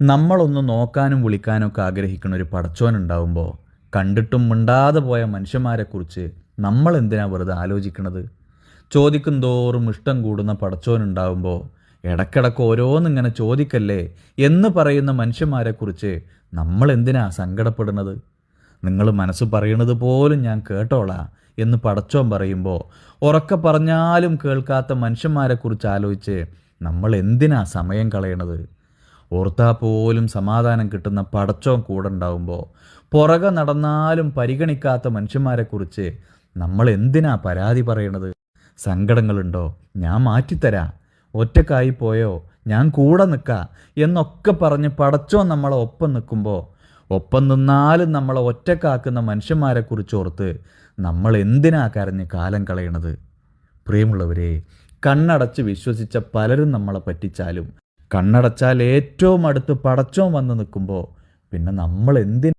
നമ്മളൊന്ന് നോക്കാനും വിളിക്കാനും ഒക്കെ ആഗ്രഹിക്കുന്ന ഒരു പടച്ചോൻ ഉണ്ടാവുമ്പോൾ കണ്ടിട്ടും മിണ്ടാതെ പോയ മനുഷ്യന്മാരെക്കുറിച്ച് നമ്മൾ എന്തിനാണ് വെറുതെ ആലോചിക്കണത്? ചോദിക്കും തോറും ഇഷ്ടം കൂടുന്ന പടച്ചോൻ ഉണ്ടാവുമ്പോൾ ഇടക്കിടക്ക് ഓരോന്നിങ്ങനെ ചോദിക്കല്ലേ എന്ന് പറയുന്ന മനുഷ്യന്മാരെക്കുറിച്ച് നമ്മൾ എന്തിനാ സങ്കടപ്പെടുന്നത്? നിങ്ങൾ മനസ്സ് പറയുന്നത് പോലും ഞാൻ കേട്ടോളാ എന്ന് പടച്ചോൻ പറയുമ്പോൾ ഉറക്കെ പറഞ്ഞാലും കേൾക്കാത്ത മനുഷ്യന്മാരെക്കുറിച്ച് ആലോചിച്ച് നമ്മൾ എന്തിനാ സമയം കളയണത്? ഓർത്താ പോലും സമാധാനം കിട്ടുന്ന പടച്ചോൻ കൂടെ ഉണ്ടാവുമ്പോൾ പുറകെ നടന്നാലും പരിഗണിക്കാത്ത മനുഷ്യന്മാരെക്കുറിച്ച് നമ്മൾ എന്തിനാ പരാതി പറയണത്? സങ്കടങ്ങളുണ്ടോ? ഞാൻ മാറ്റിത്തരാം. ഒറ്റക്കായി പോയോ? ഞാൻ കൂടെ നിൽക്കാം എന്നൊക്കെ പറഞ്ഞ് പടച്ചോ നമ്മളെ ഒപ്പം നിൽക്കുമ്പോൾ ഒപ്പം നിന്നാലും നമ്മളെ ഒറ്റക്കാക്കുന്ന മനുഷ്യന്മാരെക്കുറിച്ച് ഓർത്ത് നമ്മൾ എന്തിനാ കരഞ്ഞ് കാലം കളയണത്? പ്രിയമുള്ളവരെ കണ്ണടച്ച് വിശ്വസിച്ച പലരും നമ്മളെ പറ്റിച്ചാലും കണ്ണടച്ചാൽ ഏറ്റവും അടുത്ത് പടച്ചോൻ വന്ന് നിൽക്കുമ്പോൾ പിന്നെ നമ്മൾ എന്തിനാ